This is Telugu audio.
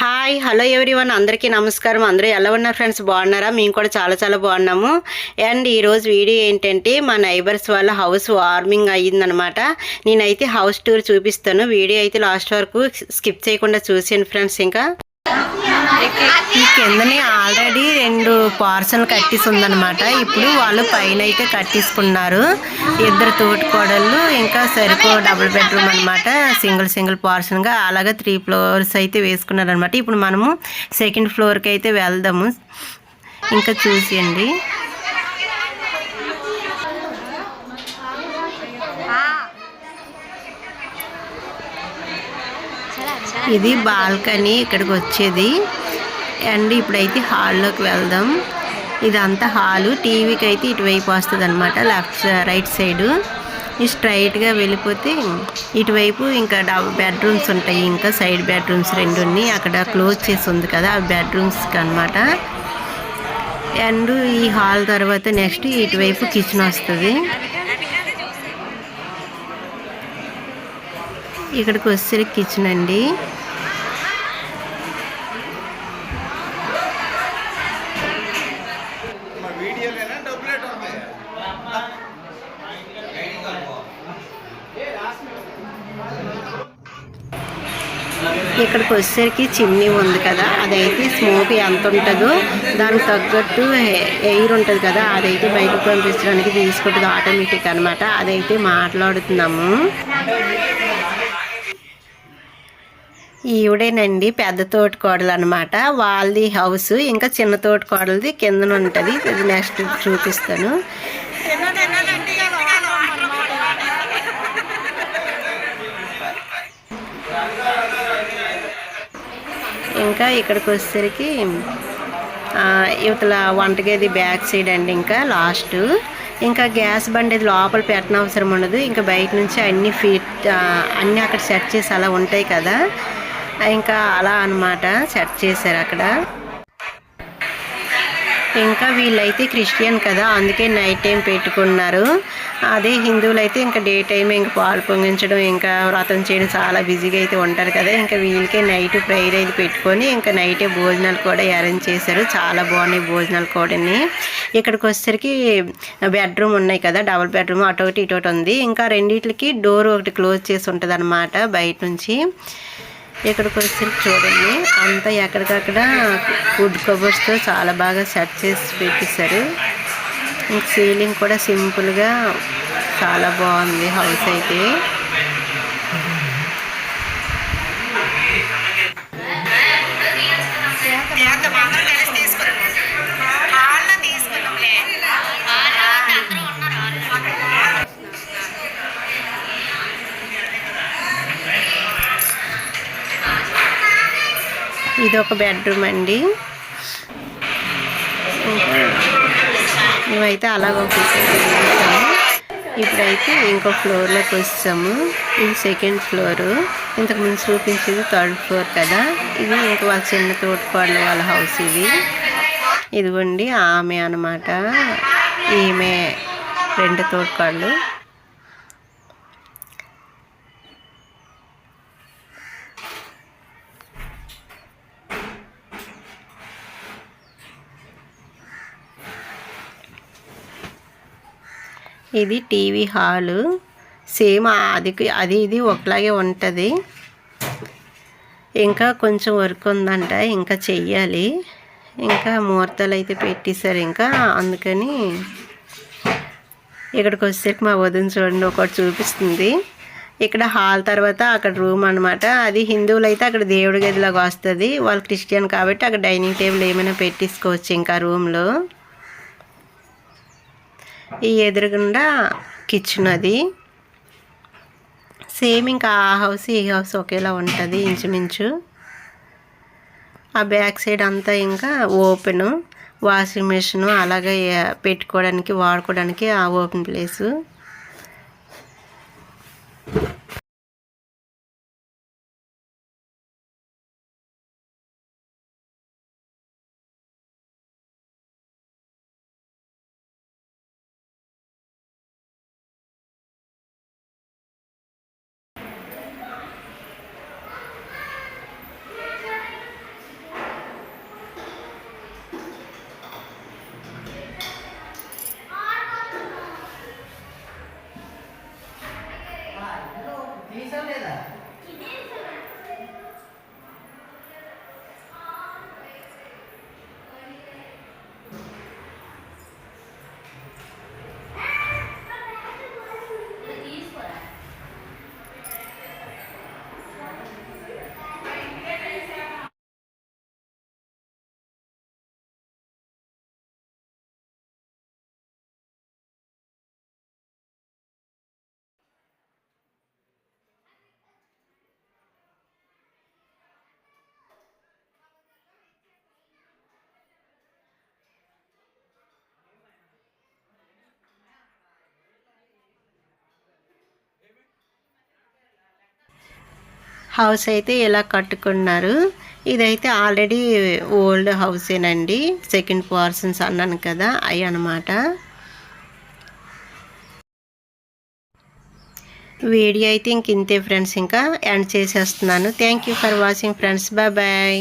హాయ్ హలో ఎవ్రీవన్ అందరికీ నమస్కారం. అందరూ ఎలా ఉన్నారు ఫ్రెండ్స్ బాగున్నారా? మేము కూడా చాలా చాలా బాగున్నాము. అండ్ ఈరోజు వీడియో ఏంటంటే మా నైబర్స్ వాళ్ళ హౌస్ వార్మింగ్ అయ్యిందనమాట నేనైతే హౌస్ టూర్ చూపిస్తాను. వీడియో అయితే లాస్ట్ వరకు స్కిప్ చేయకుండా చూసాను ఫ్రెండ్స్ ఇంకా. ఈ ఆల్రెడీ రెండు పార్సల్ కట్టేసి ఉందన్నమాట. ఇప్పుడు వాళ్ళు పైన అయితే కట్టేసుకున్నారు. ఇద్దరు తోటి కోడళ్ళు ఇంకా సరిపో డబుల్ బెడ్రూమ్ అనమాట సింగిల్ సింగిల్ పార్సల్గా అలాగే త్రీ ఫ్లోర్స్ అయితే వేసుకున్నారు అనమాట ఇప్పుడు మనము సెకండ్ ఫ్లోర్కి అయితే వెళ్దాము. ఇంకా చూసేయండి. ఇది బాల్కనీ ఇక్కడికి వచ్చేది అండ్ ఇప్పుడైతే హాల్లోకి వెళ్దాం. ఇదంతా హాలు. టీవీకి అయితే ఇటువైపు వస్తుంది అనమాట లెఫ్ట్ రైట్ సైడు. ఈ స్ట్రైట్గా వెళ్ళిపోతే ఇటువైపు ఇంకా డబుల్ బెడ్రూమ్స్ ఉంటాయి. ఇంకా సైడ్ బెడ్రూమ్స్ రెండు ఉన్నాయి. అక్కడ క్లోజ్ చేసి ఉంది కదా ఆ బెడ్రూమ్స్కి అనమాట అండ్ ఈ హాల్ తర్వాత నెక్స్ట్ ఇటువైపు కిచెన్ వస్తుంది. ఇక్కడికి వస్తే కిచెన్ అండి. ఇక్కడికి వచ్చేసరికి చిమ్నీ ఉంది కదా అదైతే స్మోక్ ఎంత ఉంటుందో దానికి తగ్గట్టు ఎయిర్ ఉంటుంది కదా అదైతే బయటకు పంపించడానికి తీసుకుంటుంది ఆటోమేటిక్ అనమాట అదైతే మాట్లాడుతున్నాము. ఈవిడేనండి పెద్ద తోటి కోడలు అనమాట వాళ్ళది హౌస్ ఇంకా చిన్న తోటి కోడలది కిందన ఉంటుంది. ఇది నెక్స్ట్ చూపిస్తాను. ఇంకా ఇక్కడికి వచ్చేసరికి ఇవతల వంటగది బ్యాక్ సైడ్ అండి ఇంకా లాస్ట్ ఇంకా గ్యాస్ బండి అది లోపల పెట్టిన అవసరం ఉండదు. ఇంకా బయట నుంచి అన్ని ఫీట్ అన్నీ అక్కడ సెట్ చేసి అలా ఉంటాయి కదా. ఇంకా అలా అన్నమాట సెట్ చేశారు అక్కడ. ఇంకా వీళ్ళైతే క్రిస్టియన్ కదా అందుకే నైట్ టైం పెట్టుకున్నారు. అదే హిందువులైతే ఇంకా డే టైం ఇంకా పాలు పొంగించడం ఇంకా వ్రతం చేయడం చాలా బిజీగా అయితే ఉంటారు కదా. ఇంకా వీళ్ళకే నైట్ ప్రేయర్ అయితే పెట్టుకొని ఇంకా నైటే భోజనాలు కూడా అరేంజ్ చేశారు. చాలా బాగున్నాయి భోజనాలు కూడా ఇక్కడికి వచ్చేసరికి బెడ్రూమ్ ఉన్నాయి కదా డబుల్ బెడ్రూమ్ అటు ఒకటి ఇటు ఒకటి ఉంది. ఇంకా రెండింటికి డోర్ ఒకటి క్లోజ్ చేసి ఉంటుంది అనమాట బయట నుంచి. ఇక్కడికి వచ్చి చూడండి. అంతా ఎక్కడికక్కడ ఫుడ్ కవర్స్తో చాలా బాగా సెట్ చేసి పెట్టేశారు. ఇంక సీలింగ్ కూడా సింపుల్గా చాలా బాగుంది హౌస్ అయితే. ఇది ఒక బెడ్రూమ్ అండి. మేమైతే అలాగ ఒక ఇప్పుడైతే ఇంకో ఫ్లోర్లోకి వచ్చాము ఇది సెకండ్ ఫ్లోర్ ఇంతకు ముందు చూపించేది థర్డ్ ఫ్లోర్ కదా. ఇది ఇంకా వాళ్ళ చిన్న తోటకోడలు వాళ్ళ హౌస్ ఇది. ఇదిగోండి ఆమె అన్నమాట. ఈమె రెండు తోటకోడలు. ఇది టీవీ హాలు. సేమ్ అది అది ఇది ఒకలాగే ఉంటుంది. ఇంకా కొంచెం వర్క్ ఉందంట ఇంకా చెయ్యాలి. ఇంకా ముహూర్తాలు అయితే పెట్టేశారు ఇంకా అందుకని ఇక్కడికి వచ్చేసరికి మా వదిన చూడండి ఒకటి చూపిస్తుంది. ఇక్కడ హాల్ తర్వాత అక్కడ రూమ్ అనమాట అది హిందువులు అయితే అక్కడ దేవుడి గదిలాగా వస్తుంది వాళ్ళు క్రిస్టియన్ కాబట్టి అక్కడ డైనింగ్ టేబుల్ ఏమైనా పెట్టేసుకోవచ్చు ఇంకా రూమ్లో. ఈ ఎదురుగుండా కిచెన్ అది. సేమ్ ఇంకా ఆ హౌస్ ఈ హౌస్ ఒకేలా ఉంటుంది ఇంచుమించు. ఆ బ్యాక్ సైడ్ అంతా ఇంకా ఓపెన్. వాషింగ్ మెషిన్ అలాగే పెట్టుకోవడానికి వాడుకోవడానికి ఆ ఓపెన్ ప్లేసు. హౌస్ అయితే ఇలా కట్టుకున్నారు. ఇదైతే ఆల్రెడీ ఓల్డ్ హౌసేనండి. సెకండ్ పర్సన్స్ అన్నాను కదా అవి అనమాట వీడియో అయితే ఇంక ఇంతే ఫ్రెండ్స్ ఇంకా ఎండ్ చేసేస్తున్నాను. Thank you for watching friends bye bye